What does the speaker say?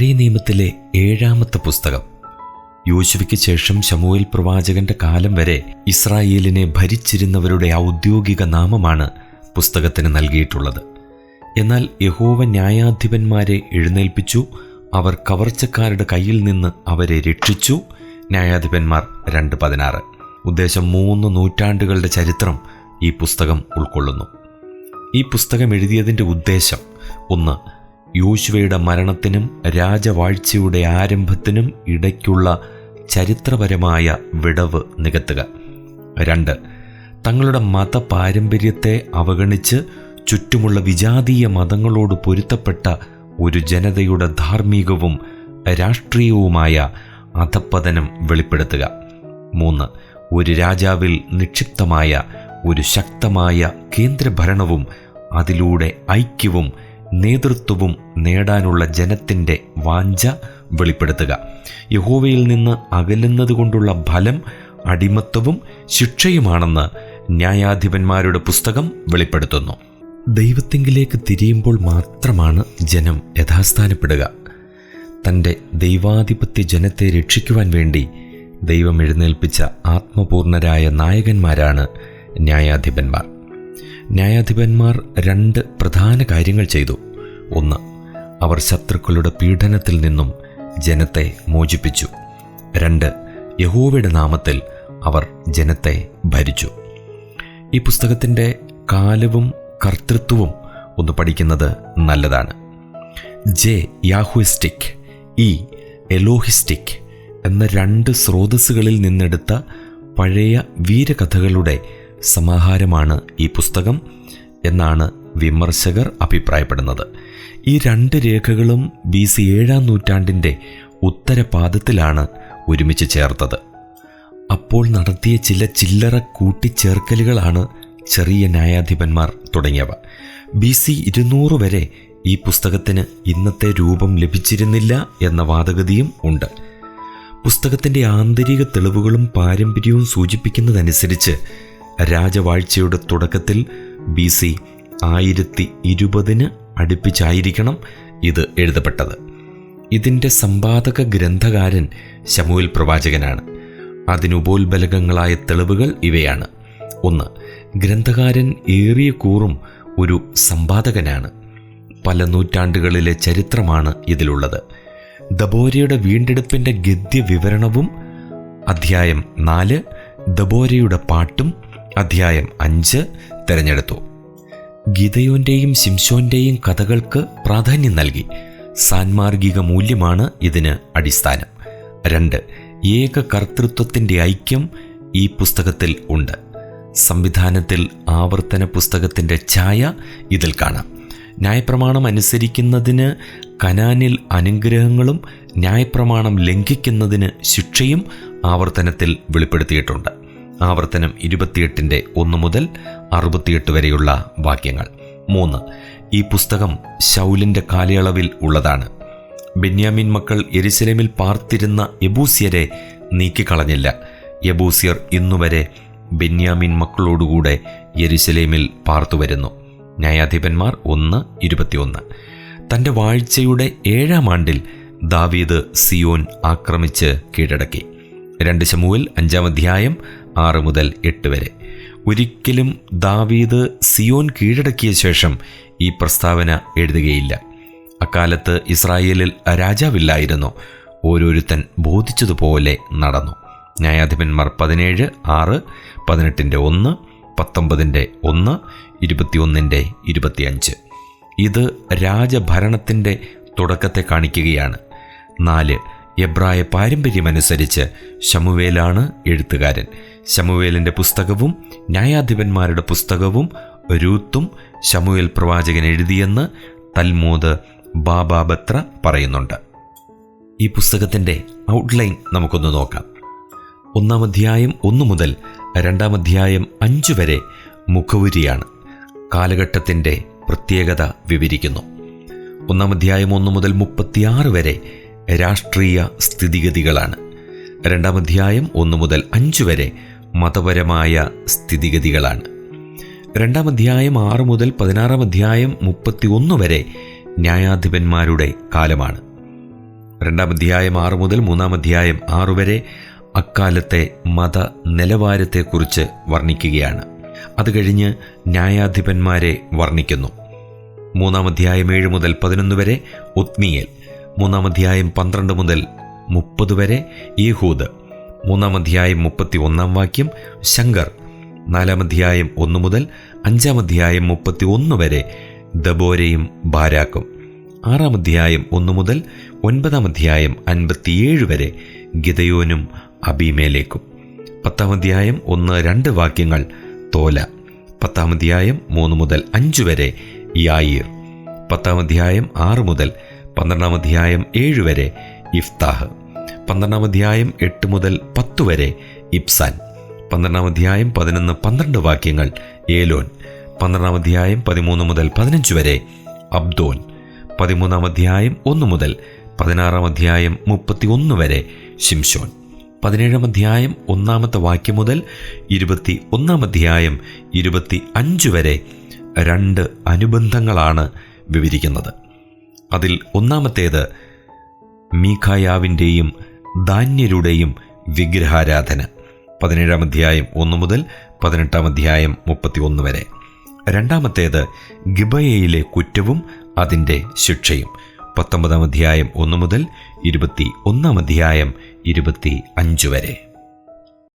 പഴയ നിയമത്തിലെ ഏഴാമത്തെ പുസ്തകം. യോശുവയ്ക്ക് ശേഷം ശമുവൽ പ്രവാചകന്റെ കാലം വരെ ഇസ്രായേലിനെ ഭരിച്ചിരുന്നവരുടെ ഔദ്യോഗിക നാമമാണ് പുസ്തകത്തിന് നൽകിയിട്ടുള്ളത്. എന്നാൽ യഹോവ ന്യായാധിപന്മാരെ എഴുന്നേൽപ്പിച്ചു അവർ കവർച്ചക്കാരുടെ കയ്യിൽ നിന്ന് അവരെ രക്ഷിച്ചു. ന്യായാധിപന്മാർ രണ്ട് പതിനാറ്. ഉദ്ദേശം മൂന്ന് നൂറ്റാണ്ടുകളുടെ ചരിത്രം ഈ പുസ്തകം ഉൾക്കൊള്ളുന്നു. ഈ പുസ്തകം എഴുതിയതിന്റെ ഉദ്ദേശം ഒന്ന് യോശുവയുടെ മരണത്തിനും രാജവാഴ്ചയുടെ ആരംഭത്തിനും ഇടയ്ക്കുള്ള ചരിത്രപരമായ വിടവ് നികത്തുക. രണ്ട് തങ്ങളുടെ മത പാരമ്പര്യത്തെ അവഗണിച്ച് ചുറ്റുമുള്ള വിജാതീയ മതങ്ങളോട് പൊരുത്തപ്പെട്ട ഒരു ജനതയുടെ ധാർമ്മികവും രാഷ്ട്രീയവുമായ അധപ്പതനം വെളിപ്പെടുത്തുക. മൂന്ന് ഒരു രാജാവിൽ നിക്ഷിപ്തമായ ഒരു ശക്തമായ കേന്ദ്രഭരണവും അതിലൂടെ ഐക്യവും നേതൃത്വവും നേടാനുള്ള ജനത്തിന്റെ വാഞ്ച വെളിപ്പെടുത്തുക. യഹോവയിൽ നിന്ന് അകലുന്നത് കൊണ്ടുള്ള ഫലം അടിമത്വവും ശിക്ഷയുമാണെന്ന് ന്യായാധിപന്മാരുടെ പുസ്തകം വെളിപ്പെടുത്തുന്നു. ദൈവത്തെങ്കിലേക്ക് തിരിയുമ്പോൾ മാത്രമാണ് ജനം യഥാസ്ഥാനപ്പെടുക. തന്റെ ദൈവാധിപത്യ ജനത്തെ രക്ഷിക്കുവാൻ വേണ്ടി ദൈവം എഴുന്നേൽപ്പിച്ച ആത്മപൂർണരായ നായകന്മാരാണ് ന്യായാധിപന്മാർ. ന്യായാധിപന്മാർ രണ്ട് പ്രധാന കാര്യങ്ങൾ ചെയ്തു. ഒന്ന് അവർ ശത്രുക്കളുടെ പീഡനത്തിൽ നിന്നും ജനത്തെ മോചിപ്പിച്ചു. രണ്ട് യഹോവയുടെ നാമത്തിൽ അവർ ജനത്തെ ഭരിച്ചു. ഈ പുസ്തകത്തിന്റെ കാലവും കർത്തൃത്വവും ഒന്ന് പഠിക്കുന്നത് നല്ലതാണ്. ജെ യാഹുയിസ്റ്റിക് ഇ എലോഹിസ്റ്റിക് എന്ന രണ്ട് സ്രോതസ്സുകളിൽ നിന്നെടുത്ത പഴയ വീരകഥകളുടെ സമാഹാരമാണ് ഈ പുസ്തകം എന്നാണ് വിമർശകർ അഭിപ്രായപ്പെടുന്നത്. ഈ രണ്ട് രേഖകളും ബി സി ഏഴാം നൂറ്റാണ്ടിന്റെ ഉത്തരപാദത്തിലാണ് ഒരുമിച്ച് ചേർത്തത്. അപ്പോൾ നടത്തിയ ചില ചില്ലറ കൂട്ടിച്ചേർക്കലുകളാണ് ചെറിയ ന്യായാധിപന്മാർ തുടങ്ങിയവ. ബി സി ഇരുന്നൂറ് വരെ ഈ പുസ്തകത്തിന് ഇന്നത്തെ രൂപം ലഭിച്ചിരുന്നില്ല എന്ന വാദഗതിയും ഉണ്ട്. പുസ്തകത്തിന്റെ ആന്തരിക തെളിവുകളും പാരമ്പര്യവും സൂചിപ്പിക്കുന്നതനുസരിച്ച് രാജവാഴ്ചയുടെ തുടക്കത്തിൽ ബി സി ആയിരത്തി ഇരുപതിന് അടുപ്പിച്ചായിരിക്കണം ഇത് എഴുതപ്പെട്ടത്. ഇതിന്റെ സമ്പാദക ഗ്രന്ഥകാരൻ ശമുവിൽ പ്രവാചകനാണ്. അതിനുപോൽബലകങ്ങളായ തെളിവുകൾ ഇവയാണ്. ഒന്ന് ഗ്രന്ഥകാരൻ ഏറിയ കൂറും ഒരു സമ്പാദകനാണ് പല നൂറ്റാണ്ടുകളിലെ ചരിത്രമാണ് ഇതിലുള്ളത്. ദബോരയുടെ വീണ്ടെടുപ്പിന്റെ ഗദ്യ വിവരണവും അധ്യായം നാല് ദബോരയുടെ പാട്ടും അധ്യായം അഞ്ച് തിരഞ്ഞെടുത്തു. ഗീതയോന്റെയും ശിംശോന്റെയും കഥകൾക്ക് പ്രാധാന്യം നൽകി. സാൻമാർഗിക മൂല്യമാണ് ഇതിന് അടിസ്ഥാനം. രണ്ട് ഏക കർത്തൃത്വത്തിന്റെ ഐക്യം ഈ പുസ്തകത്തിൽ ഉണ്ട്. സംവിധാനത്തിൽ ആവർത്തന പുസ്തകത്തിന്റെ ഛായ ഇതിൽ കാണാം. ന്യായപ്രമാണം അനുസരിക്കുന്നതിന് കനാനിൽ അനുഗ്രഹങ്ങളും ന്യായപ്രമാണം ലംഘിക്കുന്നതിന് ശിക്ഷയും ആവർത്തനത്തിൽ വെളിപ്പെടുത്തിയിട്ടുണ്ട്. ആവർത്തനം ഇരുപത്തിയെട്ടിന്റെ ഒന്ന് മുതൽ അറുപത്തിയെട്ട് വരെയുള്ള വാക്യങ്ങൾ. മൂന്ന് ഈ പുസ്തകം ശൗലിന്റെ കാലയളവിൽ ഉള്ളതാണ്. ബെന്യാമിൻ മക്കൾ എരുസലേമിൽ പാർത്തിരുന്ന യബൂസ്യരെ നീക്കിക്കളഞ്ഞില്ല. യബൂസ്യർ ഇന്നുവരെ ബെന്യാമിൻ മക്കളോടുകൂടെ യെരുസലേമിൽ പാർത്തുവരുന്നു. ന്യായാധിപന്മാർ ഒന്ന് ഇരുപത്തിയൊന്ന്. തന്റെ വാഴ്ചയുടെ ഏഴാം ആണ്ടിൽ ദാവീദ് സിയോൻ ആക്രമിച്ച് കീഴടക്കി. രണ്ട് ശമുവിൽ അഞ്ചാം അധ്യായം ആറ് മുതൽ എട്ട് വരെ. ഒരിക്കലും ദാവീദ് സിയോൻ കീഴടക്കിയ ശേഷം ഈ പ്രസ്താവന എഴുതുകയില്ല. അക്കാലത്ത് ഇസ്രായേലിൽ രാജാവില്ലായിരുന്നു. ഓരോരുത്തൻ ബോധിച്ചതുപോലെ നടന്നു. ന്യായാധിപന്മാർ പതിനേഴ് ആറ് പതിനെട്ടിന്റെ ഒന്ന് പത്തൊമ്പതിന്റെ ഒന്ന് ഇരുപത്തിയൊന്നിന്റെ ഇരുപത്തിയഞ്ച്. ഇത് രാജഭരണത്തിന്റെ തുടക്കത്തെ കാണിക്കുകയാണ്. നാല് എബ്രായ പാരമ്പര്യമനുസരിച്ച് ശമുവേലാണ് എഴുത്തുകാരൻ. ശമുവേലിന്റെ പുസ്തകവും ന്യായാധിപന്മാരുടെ പുസ്തകവും രൂത്തും ശമുവേൽ പ്രവാചകൻ എഴുതിയെന്ന് തൽമൂദ് ബാബാബത്ര പറയുന്നുണ്ട്. ഈ പുസ്തകത്തിന്റെ ഔട്ട്ലൈൻ നമുക്കൊന്ന് നോക്കാം. ഒന്നാം അധ്യായം ഒന്നു മുതൽ രണ്ടാം അധ്യായം അഞ്ചു വരെ മുഖവുരിയാണ്. കാലഘട്ടത്തിന്റെ പ്രത്യേകത വിവരിക്കുന്നു. ഒന്നാം അധ്യായം ഒന്ന് മുതൽ മുപ്പത്തിയാറ് വരെ രാഷ്ട്രീയ സ്ഥിതിഗതികളാണ്. രണ്ടാം അധ്യായം ഒന്ന് മുതൽ അഞ്ച് വരെ മതപരമായ സ്ഥിതിഗതികളാണ്. രണ്ടാം അധ്യായം ആറ് മുതൽ പതിനാറാം അധ്യായം മുപ്പത്തി ഒന്ന് വരെ ന്യായാധിപന്മാരുടെ കാലമാണ്. രണ്ടാം അധ്യായം ആറ് മുതൽ മൂന്നാം അധ്യായം ആറ് വരെ അക്കാലത്തെ മത നിലവാരത്തെക്കുറിച്ച് വർണിക്കുകയാണ്. അത് കഴിഞ്ഞ് ന്യായാധിപന്മാരെ വർണിക്കുന്നു. മൂന്നാം അധ്യായം ഏഴ് മുതൽ പതിനൊന്ന് വരെ ഉത്നിയേൽ. മൂന്നാം അധ്യായം പന്ത്രണ്ട് മുതൽ മുപ്പത് വരെ യഹൂദ്. മൂന്നാം അധ്യായം മുപ്പത്തി ഒന്നാം വാക്യം ശങ്കർ. നാലാം അധ്യായം ഒന്ന് മുതൽ അഞ്ചാം അധ്യായം മുപ്പത്തി ഒന്ന് വരെ ദബോരയും ബാരാക്കും. ആറാം അധ്യായം ഒന്ന് മുതൽ ഒൻപതാം അധ്യായം അൻപത്തിയേഴ് വരെ ഗിതയോനും അബിമേലേക്കും. പത്താം അധ്യായം ഒന്ന് രണ്ട് വാക്യങ്ങൾ തോല. പത്താം അധ്യായം മൂന്ന് മുതൽ അഞ്ച് വരെ യായിർ. പത്താം അധ്യായം ആറ് മുതൽ പന്ത്രണ്ടാം അധ്യായം ഏഴ് വരെ ഇഫ്താഹ്. പന്ത്രണ്ടാം അധ്യായം എട്ട് മുതൽ പത്ത് വരെ ഇബ്സാൻ പന്ത്രണ്ടാം അധ്യായം പതിനൊന്ന് പന്ത്രണ്ട് വാക്യങ്ങൾ ഏലോൻ. പന്ത്രണ്ടാം അധ്യായം പതിമൂന്ന് മുതൽ പതിനഞ്ച് വരെ അബ്ദോൻ. പതിമൂന്നാം അധ്യായം ഒന്ന് മുതൽ പതിനാറാം അധ്യായം മുപ്പത്തി ഒന്ന് വരെ ഷിംഷോൻ പതിനേഴാം അധ്യായം ഒന്നാമത്തെ വാക്യം മുതൽ ഇരുപത്തി ഒന്നാം അധ്യായം ഇരുപത്തി അഞ്ച് വരെ രണ്ട് അനുബന്ധങ്ങളാണ് വിവരിക്കുന്നത്. അതിൽ ഒന്നാമത്തേത് മീഖായാവിന്റെയും ധാന്യരുടെയും വിഗ്രഹാരാധന. പതിനേഴാം അധ്യായം ഒന്ന് മുതൽ പതിനെട്ടാം അധ്യായം മുപ്പത്തി ഒന്ന് വരെ. രണ്ടാമത്തേത് ഗിബയയിലെ കുറ്റവും അതിന്റെ ശിക്ഷയും. പത്തൊമ്പതാം അധ്യായം ഒന്ന് മുതൽ ഇരുപത്തി ഒന്നാം അധ്യായം ഇരുപത്തി അഞ്ച് വരെ.